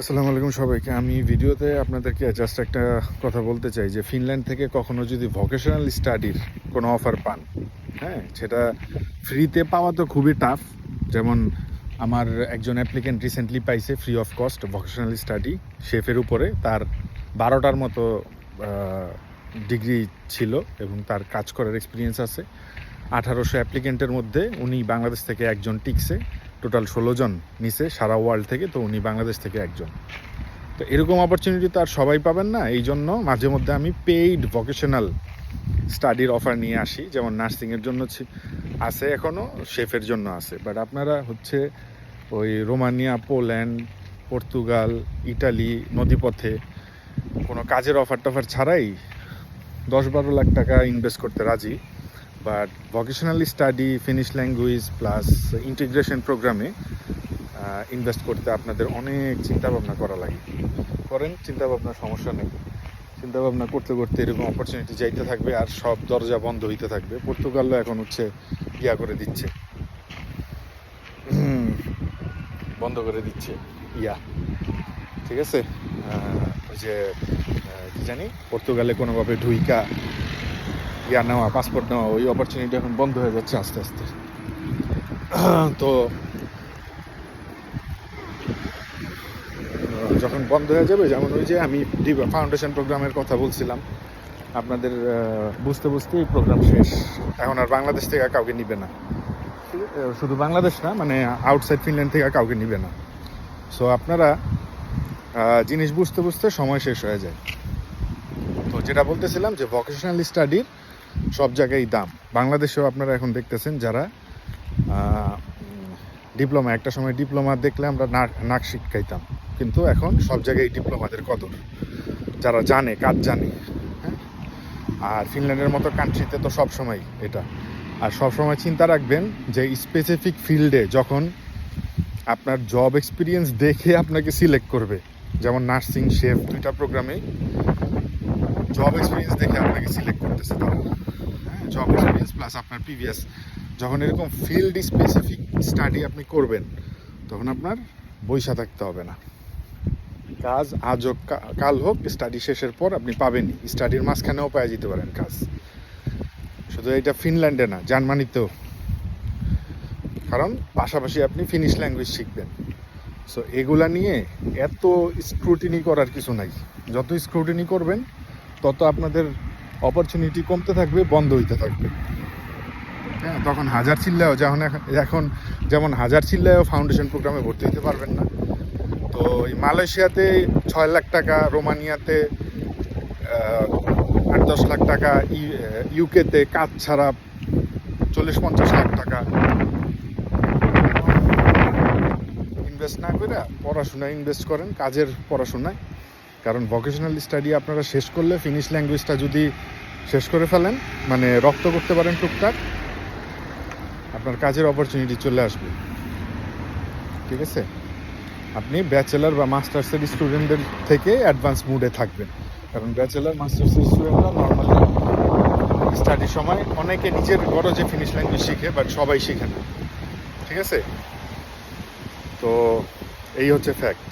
আসসালামু আলাইকুম সবাইকে। আমি ভিডিওতে আপনাদেরকে জাস্ট একটা কথা বলতে চাই যে ফিনল্যান্ড থেকে কখনো যদি ভোকেশনাল স্টাডির কোনো অফার পান হ্যাঁ সেটা ফ্রিতে পাওয়া তো খুবই টাফ যেমন আমার একজন অ্যাপ্লিকেন্ট রিসেন্টলি পাইছে free of cost vocational study শেফের উপরে। তার বারোটার মতো ডিগ্রি ছিল এবং তার কাজ করার এক্সপিরিয়েন্স আছে। আঠারোশো অ্যাপ্লিকেন্টের মধ্যে উনি বাংলাদেশ থেকে একজন টিকছে। টোটাল ষোলো জন নিছে সারা ওয়ার্ল্ড থেকে, তো উনি বাংলাদেশ থেকে একজন। তো এরকম অপরচুনিটি তো আর সবাই পাবেন না এই জন্য মাঝে মধ্যে আমি পেইড ভোকেশনাল স্টাডির অফার নিয়ে আসি, যেমন নার্সিংয়ের জন্য আছে এখনও শেফের জন্য আছে। বাট আপনারা হচ্ছে ওই রোমানিয়া, পোল্যান্ড, পর্তুগাল, ইটালি, নদীপথে কোনো কাজের অফার টফার ছাড়াই দশ বারো লাখ টাকা ইনভেস্ট করতে রাজি। But vocational study finish language plus integration প্রোগ্রামে ইনভেস্ট করতে আপনাদের অনেক চিন্তা ভাবনা করা লাগে। করেন চিন্তা ভাবনার সমস্যা নেই। চিন্তা ভাবনা করতে করতে এরকম অপরচুনিটি যাইতে থাকবে আর সব দরজা বন্ধ হইতে থাকবে। পর্তুগালও এখন হচ্ছে ইয়া করে দিচ্ছে। বন্ধ করে দিচ্ছে ইয়া। ঠিক আছে? ওই যে জানি? পর্তুগালে কোনোভাবে ঢুইকা ইয়া নেওয়া পাসপোর্ট নেওয়া ওই অপরচুনিটি এখন বন্ধ হয়ে যাচ্ছে আস্তে আস্তে। তো যখন বন্ধ হয়ে যাবে যেমন ওই যে আমি ফাউন্ডেশন প্রোগ্রামের কথা বলছিলাম আপনাদের আহ, বুঝতে বুঝতেই প্রোগ্রাম শেষ। এখন আর বাংলাদেশ থেকে কাউকে নিবে না? শুধু বাংলাদেশ না মানে আউটসাইড ফিনল্যান্ড থেকে কাউকে নিবে না। সো আপনারা জিনিস বুঝতে বুঝতে সময় শেষ হয়ে যায়। তো যেটা বলতেছিলাম যে ভোকেশনাল স্টাডির সব জায়গায় দাম। বাংলাদেশেও আপনারা এখন দেখতেছেন যারা ডিপ্লোমা, একটা সময় ডিপ্লোমা দেখলে আমরা নাক শিখাইতাম কিন্তু এখন সব জায়গায় ডিপ্লোমাদের কদর। যারা জানে, কাজ জানে হ্যাঁ? আর ফিনল্যান্ডের মতো কান্ট্রিতে তো সব সময় এটা। আর সব সময় চিন্তা রাখবেন যে স্পেসিফিক ফিল্ডে যখন আপনার জব এক্সপিরিয়েন্স দেখে আপনাকে সিলেক্ট করবে, যেমন নার্সিং শেফ দুইটা প্রোগ্রামে জব এক্সপিরিয়েন্স দেখে আপনাকে সিলেক্ট করতেছে তারা। জব এক্সপিরিয়েন্স প্লাস আপনার প্রিভিয়াস যখন এরকম ফিল্ড স্পেসিফিক স্টাডি আপনি করবেন, তখন আপনার বৈশা থাকতে হবে না। কাজ আজ হোক কাল হোক স্টাডি শেষের পর আপনি পাবেনই। স্টাডির মাঝখানেও পাওয়া যেতে পারেন কাজ। শুধু এটা ফিনল্যান্ডে না জার্মানিতেও কারণ পাশাপাশি আপনি ফিনিশ ল্যাঙ্গুয়েজ শিখবেন। সো এগুলা নিয়ে এত স্ক্রুটিনি করার কিছু নাই। যত স্ক্রুটিনি করবেন, তত আপনাদের অপরচুনিটি কমতে থাকবে, বন্ধ হইতে থাকবে। হ্যাঁ তখন হাজার চিল্লাও যখন এখন- এখন যেমন হাজার চিল্লায়ও ফাউন্ডেশন প্রোগ্রামে ভর্তি হতে পারবেন না। তো এই মালয়েশিয়াতে ছয় লাখ টাকা, রোমানিয়াতে আট দশ লাখ টাকা ইউকেতে কাজ ছাড়া চল্লিশ পঞ্চাশ লাখ টাকা। ইনভেস্ট না করে পড়াশোনায় ইনভেস্ট করেন, কাজের পড়াশোনায়। কারণ ভোকেশনাল স্টাডি আপনারা শেষ করলে ফিনিশ ল্যাঙ্গুয়েজটা যদি শেষ করে ফেলেন মানে রপ্ত করতে পারেন টুকটাক, আপনার কাজের অপরচুনিটি চলে আসবে। ঠিক আছে? আপনি ব্যাচেলার বা মাস্টার্সের স্টুডেন্টদের থেকে অ্যাডভান্স মুডে থাকবেন। কারণ ব্যাচেলার মাস্টার্সের স্টুডেন্টরা নর্মালি স্টাডির সময় অনেকে নিজের গরজে ফিনিশ ল্যাঙ্গুয়েজ শিখে বাট সবাই শিখে না। ঠিক আছে? তো এই হচ্ছে ফ্যাক্ট